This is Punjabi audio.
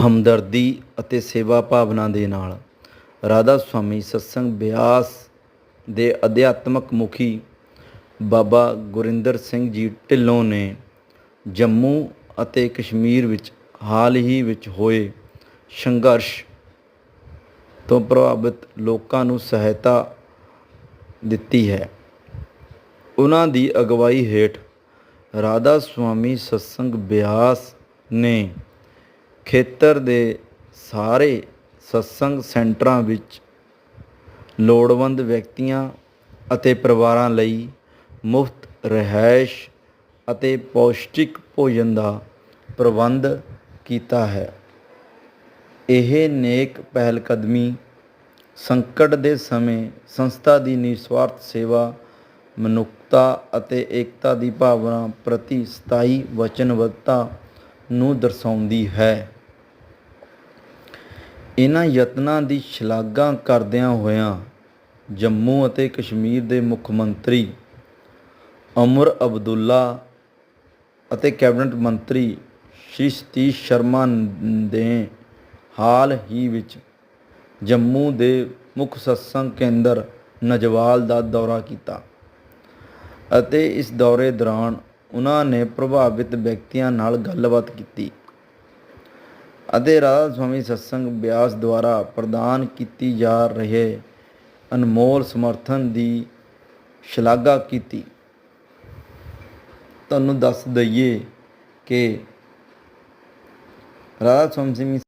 ਹਮਦਰਦੀ ਅਤੇ ਸੇਵਾ ਭਾਵਨਾ ਦੇ ਨਾਲ ਰਾਧਾ ਸੁਆਮੀ ਸਤਸੰਗ ਬਿਆਸ ਦੇ ਅਧਿਆਤਮਕ ਮੁਖੀ ਬਾਬਾ ਗੁਰਿੰਦਰ ਸਿੰਘ ਜੀ ਢਿੱਲੋਂ ਨੇ ਜੰਮੂ ਅਤੇ ਕਸ਼ਮੀਰ ਵਿੱਚ ਹਾਲ ਹੀ ਵਿੱਚ ਹੋਏ ਸੰਘਰਸ਼ ਤੋਂ ਪ੍ਰਭਾਵਿਤ ਲੋਕਾਂ ਨੂੰ ਸਹਾਇਤਾ ਦਿੱਤੀ ਹੈ। ਉਹਨਾਂ ਦੀ ਅਗਵਾਈ ਹੇਠ ਰਾਧਾ ਸੁਆਮੀ ਸਤਸੰਗ ਬਿਆਸ ਨੇ ਖੇਤਰ ਦੇ ਸਾਰੇ ਸਤਸੰਗ ਸੈਂਟਰਾਂ ਵਿੱਚ ਲੋੜਵੰਦ ਵਿਅਕਤੀਆਂ ਅਤੇ ਪਰਿਵਾਰਾਂ ਲਈ ਮੁਫਤ ਰਿਹਾਇਸ਼ ਅਤੇ ਪੌਸ਼ਟਿਕ ਭੋਜਨ ਦਾ ਪ੍ਰਬੰਧ ਕੀਤਾ ਹੈ। ਇਹ ਨੇਕ ਪਹਿਲਕਦਮੀ ਸੰਕਟ ਦੇ ਸਮੇਂ ਸੰਸਥਾ ਦੀ ਨਿਸਵਾਰਥ ਸੇਵਾ, ਮਨੁੱਖਤਾ ਅਤੇ ਏਕਤਾ ਦੀ ਭਾਵਨਾ ਪ੍ਰਤੀ ਸਥਾਈ ਵਚਨਬੱਧਤਾ ਨੂੰ ਦਰਸਾਉਂਦੀ ਹੈ। ਇਹਨਾਂ ਯਤਨਾਂ ਦੀ ਸ਼ਲਾਘਾ ਕਰਦਿਆਂ ਹੋਇਆਂ ਜੰਮੂ ਅਤੇ ਕਸ਼ਮੀਰ ਦੇ ਮੁੱਖ ਮੰਤਰੀ ਉਮਰ ਅਬਦੁੱਲਾ ਅਤੇ ਕੈਬਨਿਟ ਮੰਤਰੀ ਸ਼੍ਰੀ ਸਤੀਸ਼ ਸ਼ਰਮਾ ਨੇ ਹਾਲ ਹੀ ਵਿੱਚ ਜੰਮੂ ਦੇ ਮੁੱਖ ਸਤਸੰਗ ਕੇਂਦਰ ਨਜਵਾਲ ਦਾ ਦੌਰਾ ਕੀਤਾ ਅਤੇ ਇਸ ਦੌਰੇ ਦੌਰਾਨ ਉਹਨਾਂ ਨੇ ਪ੍ਰਭਾਵਿਤ ਵਿਅਕਤੀਆਂ ਨਾਲ ਗੱਲਬਾਤ ਕੀਤੀ ਅਤੇ ਰਾਧਾ ਸੁਆਮੀ ਸਤਸੰਗ ਬਿਆਸ ਦੁਆਰਾ ਪ੍ਰਦਾਨ ਕੀਤੀ ਜਾ ਰਹੇ ਅਨਮੋਲ ਸਮਰਥਨ ਦੀ ਸ਼ਲਾਘਾ ਕੀਤੀ। ਤੁਹਾਨੂੰ ਦੱਸ ਦਈਏ ਕਿ ਰਾਧਾ ਸੁਆਮੀ